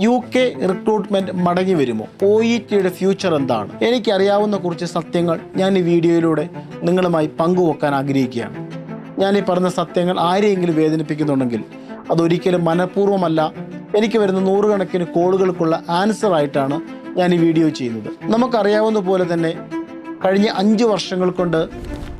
U K recruitment മടങ്ങി വരുമോ? O E ടിയുടെ ഫ്യൂച്ചർ എന്താണ്? എനിക്കറിയാവുന്ന കുറച്ച് സത്യങ്ങൾ ഞാൻ ഈ വീഡിയോയിലൂടെ നിങ്ങളുമായി പങ്കുവെക്കാൻ ആഗ്രഹിക്കുകയാണ്. ഞാൻ ഈ പറഞ്ഞ സത്യങ്ങൾ ആരെയെങ്കിലും വേദനിപ്പിക്കുന്നുണ്ടെങ്കിൽ അതൊരിക്കലും മനഃപൂർവമല്ല. എനിക്ക് വരുന്ന നൂറുകണക്കിന് കോളുകൾക്കുള്ള ആൻസർ ആയിട്ടാണ് ഞാൻ ഈ വീഡിയോ ചെയ്യുന്നത്. നമുക്കറിയാവുന്ന പോലെ തന്നെ കഴിഞ്ഞ അഞ്ച് വർഷങ്ങൾ കൊണ്ട്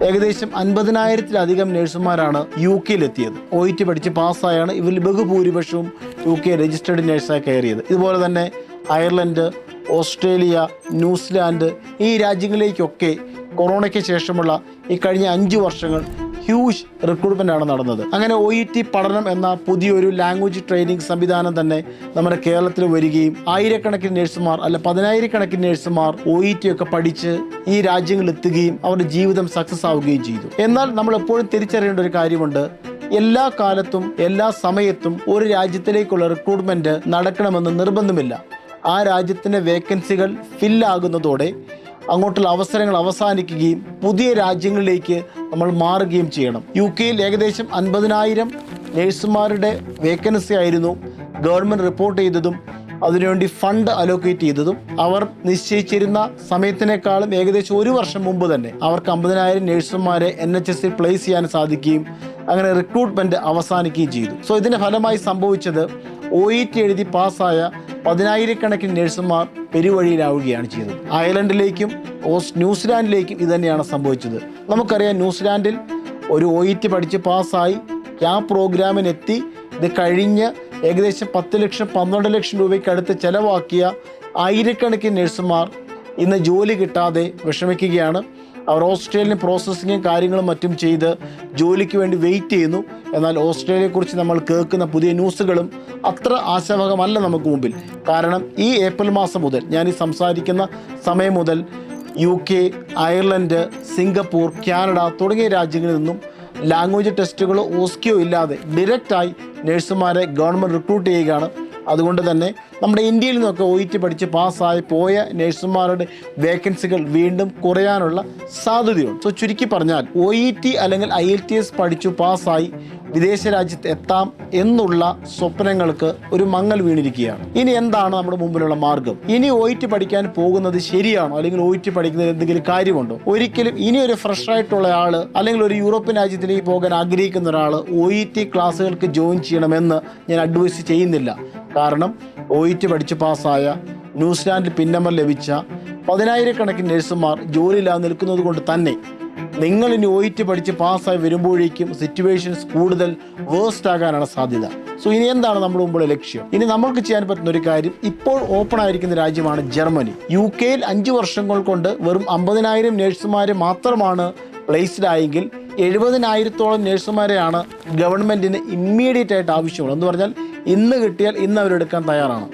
ഏകദേശം അൻപതിനായിരത്തിലധികം നഴ്സുമാരാണ് യു കെയിലെത്തിയത്. ഒ ഇ ടി പഠിച്ച് പാസ്സായാണ് ഇവരിൽ ബഹുഭൂരിപക്ഷവും യു കെ രജിസ്റ്റേർഡ് നഴ്സായി കയറിയത്. ഇതുപോലെ തന്നെ അയർലൻഡ് ഓസ്ട്രേലിയ ന്യൂസിലാൻഡ് ഈ രാജ്യങ്ങളിലേക്കൊക്കെ കൊറോണയ്ക്ക് ശേഷമുള്ള ഈ കഴിഞ്ഞ അഞ്ച് വർഷങ്ങൾ ഹ്യൂജ് റിക്രൂട്ട്മെന്റ് ആണ് നടന്നത്. അങ്ങനെ ഒ ഇ ടി പഠനം എന്ന പുതിയൊരു ലാംഗ്വേജ് ട്രെയിനിങ് സംവിധാനം തന്നെ നമ്മുടെ കേരളത്തിൽ വരികയും ആയിരക്കണക്കിന് നഴ്സുമാർ അല്ല പതിനായിരക്കണക്കിന് നഴ്സുമാർ ഒ ഇ ടി ഒക്കെ പഠിച്ച് ഈ രാജ്യങ്ങളിൽ എത്തുകയും അവരുടെ ജീവിതം സക്സസ് ആവുകയും ചെയ്തു. എന്നാൽ നമ്മൾ എപ്പോഴും തിരിച്ചറിയേണ്ട ഒരു കാര്യമുണ്ട്. എല്ലാ കാലത്തും എല്ലാ സമയത്തും ഒരു രാജ്യത്തിലേക്കുള്ള റിക്രൂട്ട്മെന്റ് നടക്കണമെന്ന് നിർബന്ധമില്ല. ആ രാജ്യത്തിന്റെ വേക്കൻസികൾ ഫില്ലാകുന്നതോടെ അങ്ങോട്ടുള്ള അവസരങ്ങൾ അവസാനിക്കുകയും പുതിയ രാജ്യങ്ങളിലേക്ക് നമ്മൾ മാറുകയും ചെയ്യണം. യു കെയിൽ ഏകദേശം അൻപതിനായിരം നേഴ്സുമാരുടെ വേക്കൻസി ആയിരുന്നു ഗവൺമെന്റ് റിപ്പോർട്ട് ചെയ്തതും അതിനുവേണ്ടി ഫണ്ട് അലോക്കേറ്റ് ചെയ്തതും. അവർ നിശ്ചയിച്ചിരുന്ന സമയത്തിനേക്കാളും ഏകദേശം ഒരു വർഷം മുമ്പ് തന്നെ അവർക്ക് അമ്പതിനായിരം നഴ്സുമാരെ N H S C place ചെയ്യാൻ സാധിക്കുകയും അങ്ങനെ റിക്രൂട്ട്മെന്റ് അവസാനിക്കുകയും ചെയ്തു. സോ ഇതിന്റെ ഫലമായി സംഭവിച്ചത് ഒ ഇ ടി എഴുതി പാസ്സായ പതിനായിരക്കണക്കിന് നഴ്സുമാർ പെരുവഴിയിലാവുകയാണ് ചെയ്തത് അയർലൻഡിലേക്കും ഓസ് ന്യൂസിലാൻഡിലേക്കും ഇത് തന്നെയാണ് സംഭവിച്ചത്. നമുക്കറിയാം ന്യൂസിലാൻഡിൽ ഒരു ഒ ഇ ടി പഠിച്ച് പാസ്സായി. ആ പ്രോഗ്രാമിനെത്തി. ഇത് കഴിഞ്ഞ് ഏകദേശം പത്ത് ലക്ഷം പന്ത്രണ്ട് ലക്ഷം രൂപയ്ക്ക് അടുത്ത് ചിലവാക്കിയ ആയിരക്കണക്കിന് നഴ്സുമാർ ഇന്ന് ജോലി കിട്ടാതെ വിഷമിക്കുകയാണ്. അവർ ഓസ്ട്രേലിയൻ പ്രോസസ്സിങ്ങും കാര്യങ്ങളും മറ്റും ചെയ്ത് ജോലിക്ക് വേണ്ടി വെയിറ്റ് ചെയ്യുന്നു. എന്നാൽ ഓസ്ട്രേലിയയെക്കുറിച്ച് നമ്മൾ കേൾക്കുന്ന പുതിയ ന്യൂസുകളും അത്ര ആശാവഹമല്ല നമുക്ക് മുമ്പിൽ. കാരണം ഈ ഏപ്രിൽ മാസം മുതൽ ഞാൻ ഈ സംസാരിക്കുന്ന സമയം മുതൽ U K Ireland Singapore Canada തുടങ്ങിയ രാജ്യങ്ങളിൽ നിന്നും ലാംഗ്വേജ് ടെസ്റ്റുകളോ ഓസ്കിയോ ഇല്ലാതെ ഡയറക്റ്റായി നഴ്സുമാരെ ഗവൺമെന്റ് റിക്രൂട്ട് ചെയ്യുകയാണ് അതുകൊണ്ട് തന്നെ നമ്മുടെ ഇന്ത്യയിൽ നിന്നൊക്കെ ഒ ടി പഠിച്ച് പാസ്സായി പോയ നഴ്സുമാരുടെ വേക്കൻസികൾ വീണ്ടും കുറയാനുള്ള സാധ്യതയുണ്ട്. സോ ചുരുക്കി പറഞ്ഞാൽ ഒ ഇ ടി അല്ലെങ്കിൽ ഐ എൽ ടി എസ് പഠിച്ചു പാസ്സായി വിദേശ രാജ്യത്ത് എത്താം എന്നുള്ള സ്വപ്നങ്ങൾക്ക് ഒരു മങ്ങൽ വീണിരിക്കുകയാണ്. ഇനി എന്താണ് നമ്മുടെ മുമ്പിലുള്ള മാർഗം? ഇനി ഒ ടി പഠിക്കാൻ പോകുന്നത് ശരിയാണോ? അല്ലെങ്കിൽ ഒ ടി പഠിക്കുന്നതിൽ എന്തെങ്കിലും കാര്യമുണ്ടോ? ഒരിക്കലും ഇനി ഒരു ഫ്രഷ് ആയിട്ടുള്ള ആൾ അല്ലെങ്കിൽ ഒരു യൂറോപ്യൻ രാജ്യത്തിലേക്ക് പോകാൻ ആഗ്രഹിക്കുന്ന ഒരാൾ ഒ ഇ ടി ക്ലാസ്സുകൾക്ക് ജോയിൻ ചെയ്യണമെന്ന് ഞാൻ അഡ്വൈസ് ചെയ്യുന്നില്ല. കാരണം ഒ ഇ ടി പഠിച്ച് പാസ്സായ ന്യൂസിലാൻഡിൽ പിന്നമ്പർ ലഭിച്ച പതിനായിരക്കണക്കിന് നഴ്സുമാർ ജോലിയില്ലാതെ നിൽക്കുന്നത് കൊണ്ട് തന്നെ നിങ്ങൾ ഇനി ഒ ടി പഠിച്ച് പാസ്സായി വരുമ്പോഴേക്കും സിറ്റുവേഷൻസ് കൂടുതൽ വേഴ്സ്റ്റ് ആകാനാണ് സാധ്യത. സോ ഇനി എന്താണ് നമ്മുടെ മുമ്പുള്ള ലക്ഷ്യം? ഇനി നമുക്ക് ചെയ്യാൻ പറ്റുന്ന ഒരു കാര്യം ഇപ്പോൾ ഓപ്പൺ ആയിരിക്കുന്ന രാജ്യമാണ് ജർമ്മനി. യു കെയിൽ അഞ്ച് വർഷങ്ങൾ കൊണ്ട് വെറും അമ്പതിനായിരം നഴ്സുമാരെ മാത്രമാണ് പ്ലേസ്ഡ് ആയെങ്കിൽ എഴുപതിനായിരത്തോളം നഴ്സുമാരെയാണ് ഗവൺമെന്റിന് ഇമ്മീഡിയറ്റ് ആയിട്ട് ആവശ്യമുള്ളത്. എന്ന് പറഞ്ഞാൽ ഇന്ന് കിട്ടിയാൽ ഇന്ന് അവരെടുക്കാൻ തയ്യാറാണ്.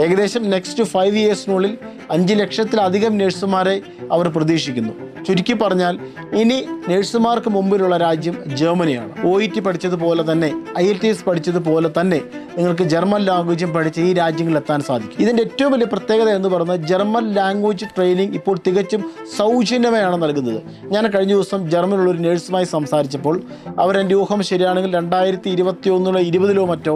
ഏകദേശം നെക്സ്റ്റ് ഫൈവ് ഇയേഴ്സിനുള്ളിൽ അഞ്ച് ലക്ഷത്തിലധികം നഴ്സുമാരെ അവർ പ്രതീക്ഷിക്കുന്നു. ചുരുക്കി പറഞ്ഞാൽ ഇനി നഴ്സുമാർക്ക് മുമ്പിലുള്ള രാജ്യം ജർമ്മനിയാണ്. ഒ ഇ ടി പഠിച്ചതുപോലെ തന്നെ ഐ എൽ ടി എസ് പഠിച്ചതുപോലെ തന്നെ നിങ്ങൾക്ക് ജർമ്മൻ ലാംഗ്വേജും പഠിച്ച് ഈ രാജ്യങ്ങളിൽ എത്താൻ സാധിക്കും. ഇതിന്റെ ഏറ്റവും വലിയ പ്രത്യേകത എന്ന് പറയുന്നത് ജർമ്മൻ ലാംഗ്വേജ് ട്രെയിനിങ് ഇപ്പോൾ തികച്ചും സൗജന്യമായാണ് നൽകുന്നത്. ഞാൻ കഴിഞ്ഞ ദിവസം ജർമ്മനിലുള്ള ഒരു നേഴ്സുമായി സംസാരിച്ചപ്പോൾ അവരെന്റെ ഊഹം ശരിയാണെങ്കിൽ രണ്ടായിരത്തി ഇരുപത്തി ഒന്നിലോ ഇരുപതിലോ മറ്റോ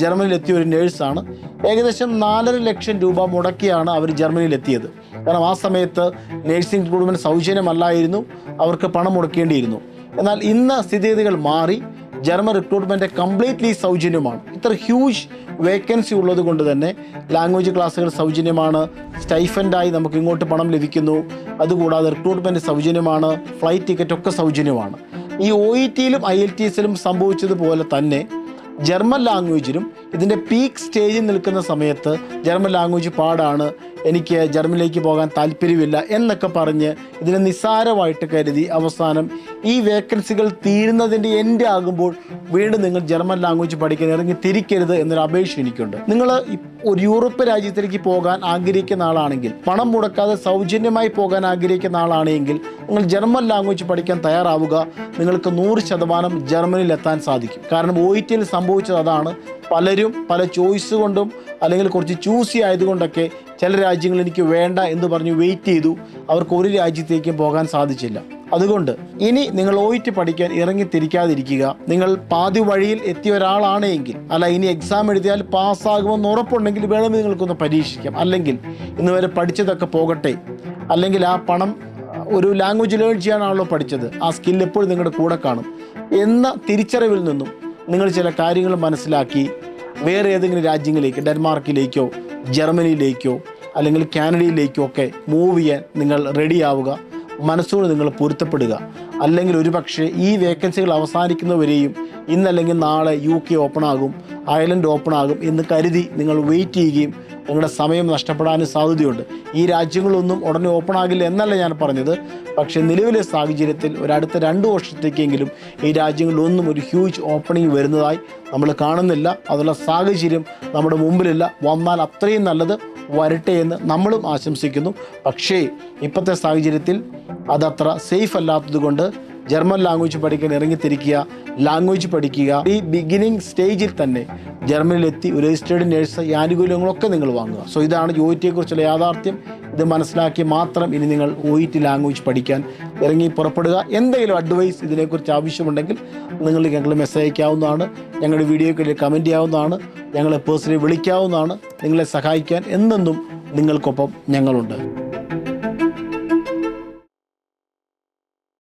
ജർമ്മനിയിലെത്തിയ ഒരു നേഴ്സാണ് ഏകദേശം നാലര ലക്ഷം രൂപ മുടക്കിയാണ് അവർ ജർമ്മനിയിലെത്തിയത് കാരണം ആ സമയത്ത് നേഴ്സിംഗ് റിക്രൂട്ട്മെന്റ് സൗജന്യമല്ലായിരുന്നു. അവർക്ക് പണം മുടക്കേണ്ടിയിരുന്നു. എന്നാൽ ഇന്ന് സ്ഥിതിഗതികൾ മാറി. ജർമ്മൻ റിക്രൂട്ട്മെന്റ് കംപ്ലീറ്റ്ലി സൗജന്യമാണ്. ഇത്ര ഹ്യൂജ് വേക്കൻസി ഉള്ളത് കൊണ്ട് തന്നെ ലാംഗ്വേജ് ക്ലാസ്സുകൾ സൗജന്യമാണ്. സ്റ്റൈഫൻഡായി നമുക്ക് ഇങ്ങോട്ട് പണം ലഭിക്കുന്നു. അതുകൂടാതെ റിക്രൂട്ട്മെന്റ് സൗജന്യമാണ്. ഫ്ലൈറ്റ് ടിക്കറ്റ് ഒക്കെ സൗജന്യമാണ്. ഈ ഒ ഇ ടിയിലും ഐ എൽ ടി എസിലും സംഭവിച്ചതുപോലെ തന്നെ ജർമ്മൻ ലാംഗ്വേജിലും ഇതിന്റെ പീക്ക് സ്റ്റേജിൽ നിൽക്കുന്ന സമയത്ത് ജർമ്മൻ ലാംഗ്വേജ് പാടാണ്. എനിക്ക് ജർമ്മനിലേക്ക് പോകാൻ താല്പര്യമില്ല എന്നൊക്കെ പറഞ്ഞ് ഇതിനെ നിസ്സാരമായിട്ട് കരുതി അവസാനം ഈ വേക്കൻസികൾ തീരുന്നതിന്റെ എൻഡ് ആകുമ്പോൾ വീണ്ടും നിങ്ങൾ ജർമ്മൻ ലാംഗ്വേജ് പഠിക്കാൻ ഇറങ്ങി തിരിക്കരുത് എന്നൊരു അപേക്ഷ എനിക്കുണ്ട്. നിങ്ങൾ ഒരു യൂറോപ്യൻ രാജ്യത്തിലേക്ക് പോകാൻ ആഗ്രഹിക്കുന്ന ആളാണെങ്കിൽ പണം മുടക്കാതെ സൗജന്യമായി പോകാൻ ആഗ്രഹിക്കുന്ന ആളാണെങ്കിൽ നിങ്ങൾ ജർമ്മൻ ലാംഗ്വേജ് പഠിക്കാൻ തയ്യാറാവുക. നിങ്ങൾക്ക് നൂറ് ശതമാനം ജർമ്മനിയിൽ എത്താൻ സാധിക്കും. കാരണം ഇ സംഭവിച്ചത് അതാണ്. പലരും പല ചോയ്സ് കൊണ്ടും അല്ലെങ്കിൽ കുറച്ച് ചൂസി ആയതുകൊണ്ടൊക്കെ ചില രാജ്യങ്ങൾ എനിക്ക് വേണ്ട എന്ന് പറഞ്ഞ് വെയിറ്റ് ചെയ്തു. അവർക്ക് ഒരു രാജ്യത്തേക്കും പോകാൻ സാധിച്ചില്ല. അതുകൊണ്ട് ഇനി നിങ്ങൾ ഓയിറ്റ് പഠിക്കാൻ ഇറങ്ങി തിരിക്കാതിരിക്കുക. നിങ്ങൾ പാതി വഴിയിൽ എത്തിയ ഒരാളാണെങ്കിൽ അല്ല ഇനി എക്സാം എഴുതിയാൽ പാസ്സാകുമെന്ന് ഉറപ്പുണ്ടെങ്കിൽ വേണമെങ്കിൽ നിങ്ങൾക്കൊന്ന് പരീക്ഷിക്കാം. അല്ലെങ്കിൽ ഇന്ന് വരെ പഠിച്ചതൊക്കെ പോകട്ടെ. അല്ലെങ്കിൽ ആ പണം ഒരു ലാംഗ്വേജ് ലേൺ ചെയ്യാനാണല്ലോ പഠിച്ചത്. ആ സ്കിൽ എപ്പോഴും നിങ്ങളുടെ കൂടെ കാണും. എന്ന തിരിച്ചറിവിൽ നിന്നും നിങ്ങൾ ചില കാര്യങ്ങൾ മനസ്സിലാക്കി വേറെ ഏതെങ്കിലും രാജ്യങ്ങളിലേക്ക് ഡെൻമാർക്കിലേക്കോ ജർമ്മനിയിലേക്കോ അല്ലെങ്കിൽ കാനഡയിലേക്കോ ഒക്കെ മൂവ് ചെയ്യാൻ നിങ്ങൾ റെഡിയാവുക മനസ്സോട് നിങ്ങൾ പൊരുത്തപ്പെടുക. അല്ലെങ്കിൽ ഒരുപക്ഷെ ഈ വേക്കൻസികൾ അവസാനിക്കുന്നവരെയും ഇന്നല്ലെങ്കിൽ നാളെ യു കെ ഓപ്പൺ ആകും അയർലൻഡ് ഓപ്പൺ ആകും എന്ന് കരുതി നിങ്ങൾ വെയിറ്റ് ചെയ്യുകയും നിങ്ങളുടെ സമയം നഷ്ടപ്പെടാനും സാധ്യതയുണ്ട്. ഈ രാജ്യങ്ങളൊന്നും ഉടനെ ഓപ്പൺ ആകില്ല എന്നല്ല ഞാൻ പറഞ്ഞത്. പക്ഷേ നിലവിലെ സാഹചര്യത്തിൽ ഒരടുത്ത രണ്ട് വർഷത്തേക്കെങ്കിലും ഈ രാജ്യങ്ങളിലൊന്നും ഒരു ഹ്യൂജ് ഓപ്പണിംഗ് വരുന്നതായി നമ്മൾ കാണുന്നില്ല. അതുള്ള സാഹചര്യം നമ്മുടെ മുമ്പിലില്ല. വന്നാൽ അത്രയും നല്ലത് വരട്ടെ എന്ന് നമ്മളും ആശംസിക്കുന്നു. പക്ഷേ ഇപ്പോഴത്തെ സാഹചര്യത്തിൽ അതത്ര സേഫ് അല്ലാത്തത് കൊണ്ട് ജർമ്മൻ ലാംഗ്വേജ് പഠിക്കാൻ ഇറങ്ങിത്തിരിക്കുക ലാംഗ്വേജ് പഠിക്കുക. ഈ ബിഗിനിങ് സ്റ്റേജിൽ തന്നെ ജർമ്മനിയിലെത്തി ഒരു രജിസ്റ്റേർഡ് നേഴ്സ് ആനുകൂല്യങ്ങളൊക്കെ നിങ്ങൾ വാങ്ങുക. സോ ഇതാണ് ഒ ടിയെക്കുറിച്ചുള്ള യാഥാർത്ഥ്യം. ഇത് മനസ്സിലാക്കി മാത്രം ഇനി നിങ്ങൾ ഒ ഇ ടി ലാംഗ്വേജ് പഠിക്കാൻ ഇറങ്ങി പുറപ്പെടുക. എന്തെങ്കിലും അഡ്വൈസ് ഇതിനെക്കുറിച്ച് ആവശ്യമുണ്ടെങ്കിൽ നിങ്ങൾ ഞങ്ങൾ മെസ്സേജ് അയക്കാവുന്നതാണ്. ഞങ്ങളുടെ വീഡിയോയ്ക്ക് കമന്റ് ചെയ്യാവുന്നതാണ്. ഞങ്ങളെ പേഴ്സണലി വിളിക്കാവുന്നതാണ്. നിങ്ങളെ സഹായിക്കാൻ എന്നെന്നും നിങ്ങൾക്കൊപ്പം ഞങ്ങളുണ്ട്.